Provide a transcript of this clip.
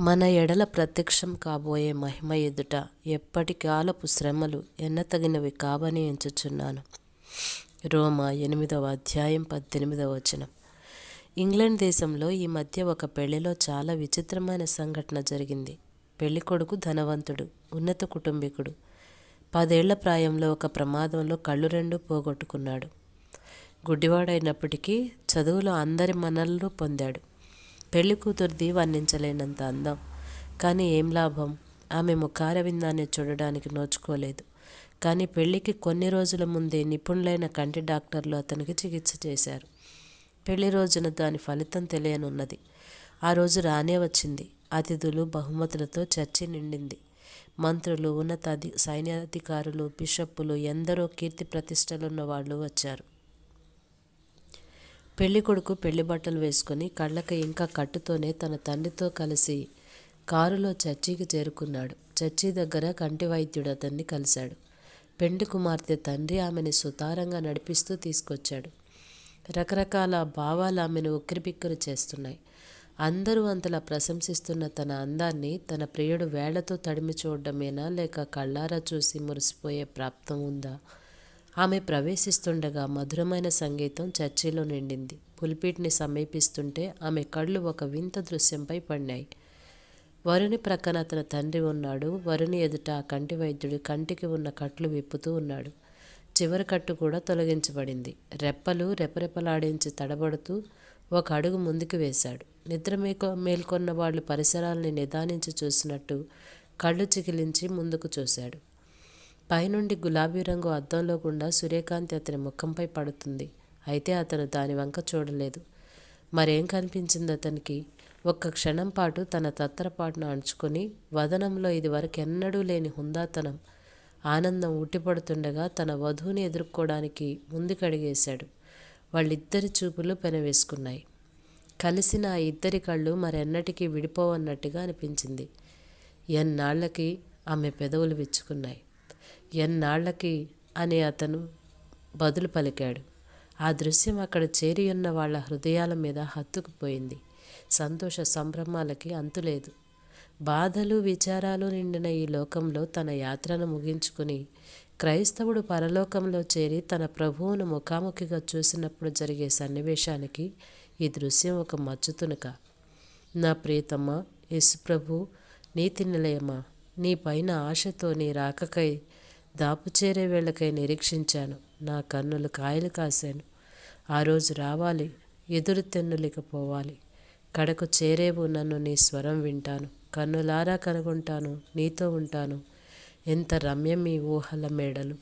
మన ఎడల ప్రత్యక్షం కాబోయే మహిమ ఎదుట ఎప్పటికాలపు శ్రమలు ఎన్నతగినవి కావని ఎంచుచున్నాను. రోమా ఎనిమిదవ అధ్యాయం పద్దెనిమిదవ వచనం. ఇంగ్లాండ్ దేశంలో ఈ మధ్య ఒక పెళ్ళిలో చాలా విచిత్రమైన సంఘటన జరిగింది. పెళ్ళి కొడుకు ధనవంతుడు ఉన్నత కుటుంబీకుడు. పదేళ్ళ ప్రాయంలో ఒక ప్రమాదంలో కళ్ళు రెండు పోగొట్టుకున్నాడు. గుడ్డివాడైనప్పటికీ చదువులో అందరి మనల్లో పొందాడు. పెళ్ళి కూతురిది వర్ణించలేనంత అందం. కానీ ఏం లాభం? ఆమె ముఖారవిందాన్ని చూడడానికి నోచుకోలేదు. కానీ పెళ్ళికి కొన్ని రోజుల ముందే నిపుణులైన కంటి డాక్టర్లు అతనికి చికిత్స చేశారు. పెళ్ళి రోజున దాని ఫలితం తెలియనున్నది. ఆ రోజు రానే వచ్చింది. అతిథులు బహుమతులతో చర్చి నిండింది. మంత్రులు ఉన్నతాధి సైన్యాధికారులు బిషప్పులు ఎందరో కీర్తి ప్రతిష్టలున్న వాళ్ళు వచ్చారు. పెళ్ళి కొడుకు పెళ్ళి బట్టలు వేసుకుని కళ్ళకి ఇంకా కట్టుతోనే తన తండ్రితో కలిసి కారులో చర్చికి చేరుకున్నాడు. చర్చి దగ్గర కంటి వైద్యుడు అతన్ని కలిశాడు. పెండి కుమార్తె తండ్రి ఆమెని సుతారంగా నడిపిస్తూ తీసుకొచ్చాడు. రకరకాల భావాలు ఆమెను ఉక్కిరిబిక్కిరి చేస్తున్నాయి. అందరూ అంతలా ప్రశంసిస్తున్న తన అందాన్ని తన ప్రియుడు వేళ్ళతో తడిమి చూడడమేనా లేక కళ్ళారా చూసి మురిసిపోయే ప్రాప్తం ఉందా? ఆమె ప్రవేశిస్తుండగా మధురమైన సంగీతం చర్చిలో నిండింది. పుల్పీట్ని సమీపిస్తుంటే ఆమె కళ్ళు ఒక వింత దృశ్యంపై పడినాయి. వరుని ప్రక్కన అతని తండ్రి ఉన్నాడు. వరుని ఎదుట ఆ కంటి వైద్యుడు కంటికి ఉన్న కట్లు విప్పుతూ ఉన్నాడు. చివరి కట్టు కూడా తొలగించబడింది. రెప్పలు రెపరెపలాడించి తడబడుతూ ఒక అడుగు ముందుకు వేశాడు. నిద్ర మేక మేల్కొన్న వాళ్ళు పరిసరాల్ని నిదానించి చూసినట్టు కళ్ళు చికిలించి ముందుకు చూశాడు. పైనుండి గులాబీ రంగు అద్దంలో గుండా సూర్యకాంతి అతని ముఖంపై పడుతుంది. అయితే అతను దాని వంక చూడలేదు. మరేం కనిపించింది అతనికి? ఒక్క క్షణం పాటు తన తత్తరపాటును అణుచుకొని వదనంలో ఇదివరకు ఎన్నడూ లేని హుందాతనం ఆనందం ఉట్టిపడుతుండగా తన వధువుని ఎదుర్కోవడానికి ముందుకడిగేశాడు. వాళ్ళిద్దరి చూపులు పెనవేసుకున్నాయి. కలిసిన ఆ ఇద్దరి కళ్ళు మరెన్నటికీ విడిపోవన్నట్టుగా అనిపించింది. ఎన్నాళ్ళకి ఆమె పెదవులు విచ్చుకున్నాయి. ఎన్నాళ్ళకి అని అతను బదులు పలికాడు. ఆ దృశ్యం అక్కడ చేరి ఉన్న వాళ్ళ హృదయాల మీద హత్తుకుపోయింది. సంతోష సంభ్రమాలకి అంతులేదు. బాధలు విచారాలు నిండిన ఈ లోకంలో తన యాత్రను ముగించుకుని క్రైస్తవుడు పరలోకంలో చేరి తన ప్రభువును ముఖాముఖిగా చూసినప్పుడు జరిగే సన్నివేశానికి ఈ దృశ్యం ఒక మచ్చుతునుక. నా ప్రియతమ్మ యేసుప్రభు నీతి నిలయమా? నీ పైన ఆశతో నీ రాకకై దాపుచేరే వేళకై నిరీక్షించాను. నా కన్నులు కాయలు కాశాను. ఆ రోజు రావాలి ఎదురు తెన్నులేకపోవాలి. కడకు చేరేవు నన్ను నీ స్వరం వింటాను. కన్నులారా కనుగొంటాను నీతో ఉంటాను. ఎంత రమ్యం ఈ ఊహల మేడలు.